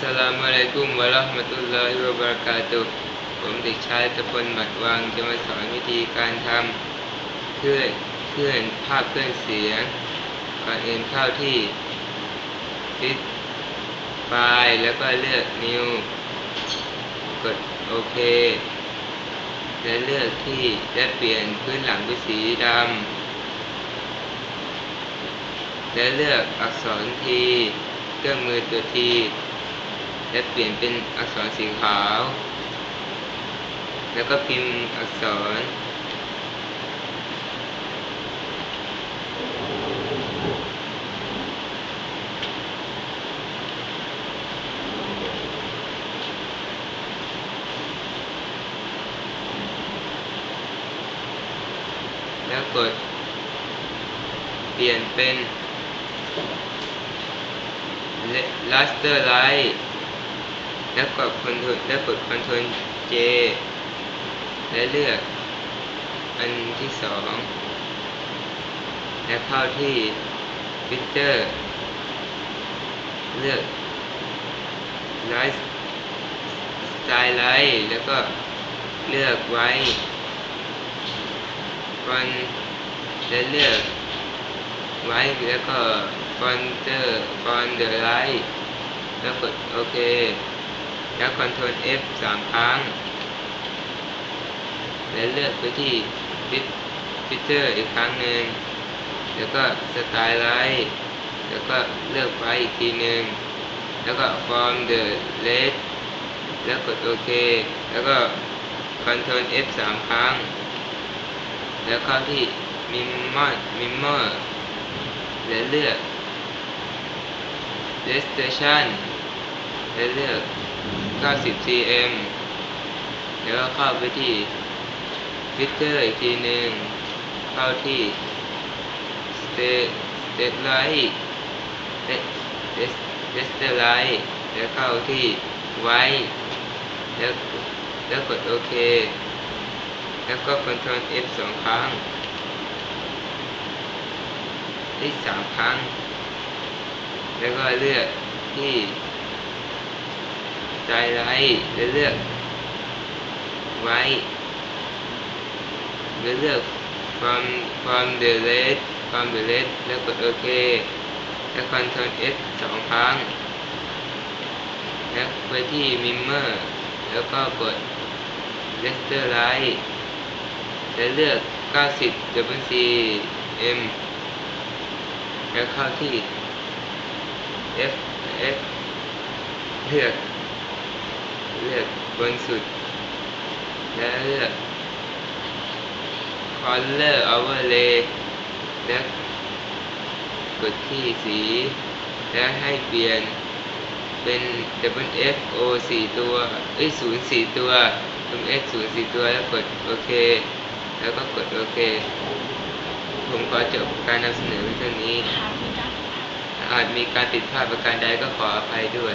สลามอะลัยกุมวะเราะห์มะตุลลอฮิวะบะเราะกาตุผมเด็กชายตะพลหมัดวังจะมาสอนวิธีการทำเคลื่อนเคลื่อนภาพเคลื่อนเสียงก่อนอื่นเข้าที่ฟิตไฟล์แล้วก็เลือก New กดโอเคและเลือกที่และเปลี่ยนพื้นหลังเป็นสีดำและเลือกอักษรทีเครื่องมือตัวที และเปลี่ยนเป็นอักษรสีขาว แล้วก็พิมพ์อักษร แล้วกด เปลี่ยนเป็น Raster Light แล้วกด Ctrl แล้วกด Ctrl J และเลือก อันที่สองและเข้าที่ Filter เลือก Light Style Light แล้วก็เลือกไว้ฟอนจะเลือกไว้แล้วก็ฟอนเตอร์ฟอนเดอร์ไลท์แล้วกดโอเค แล้วคอนโทรล F สามครั้ง แล้วเลือกไปที่ฟิตฟิเตอร์อีกครั้งหนึ่ง แล้วก็สไตล์ไลท์แล้วก็เลือกไว้อีกทีหนึ่ง แล้วก็ฟอร์มเดอร์เลสแล้วกดโอเค แล้วก็คอนโทรล F สามครั้ง แล้วเข้าที่มิมมอมิมเมอร์และเลือก Destination และเลือก 90 cm แล้วก็เข้าไปที่ Filter อีกทีหนึ่งเข้าที่ State State Light Dester Light แล้วเข้าที่ White แล้วแล้วกดโอเค แล้วก็ Ctrl F สองครั้งอีกสามครั้ง แล้วก็เลือกที่ ใจไรแล้วเลือก ไว้แล้วเลือก from from the left from the left แล้วกดโอเค แล้ว Ctrl S สองครั้ง แล้วไปที่ Mimmer แล้วก็กด Raster Light และเลือก 90 WC M แล้วเข้าที่ F F เลือก เลือกบนสุดและเลือก Color Overlay และกดที่สี และให้เปลี่ยนเป็น W F O 4ตัว เอ้ย0 4ตัว W F 0 4ตัว แล้วกดโอเค แล้วก็กดโอเค ผมขอจบการนำเสนอเพียงเท่านี้ อาจมีการติดพลาดประการใดก็ขออภัยด้วย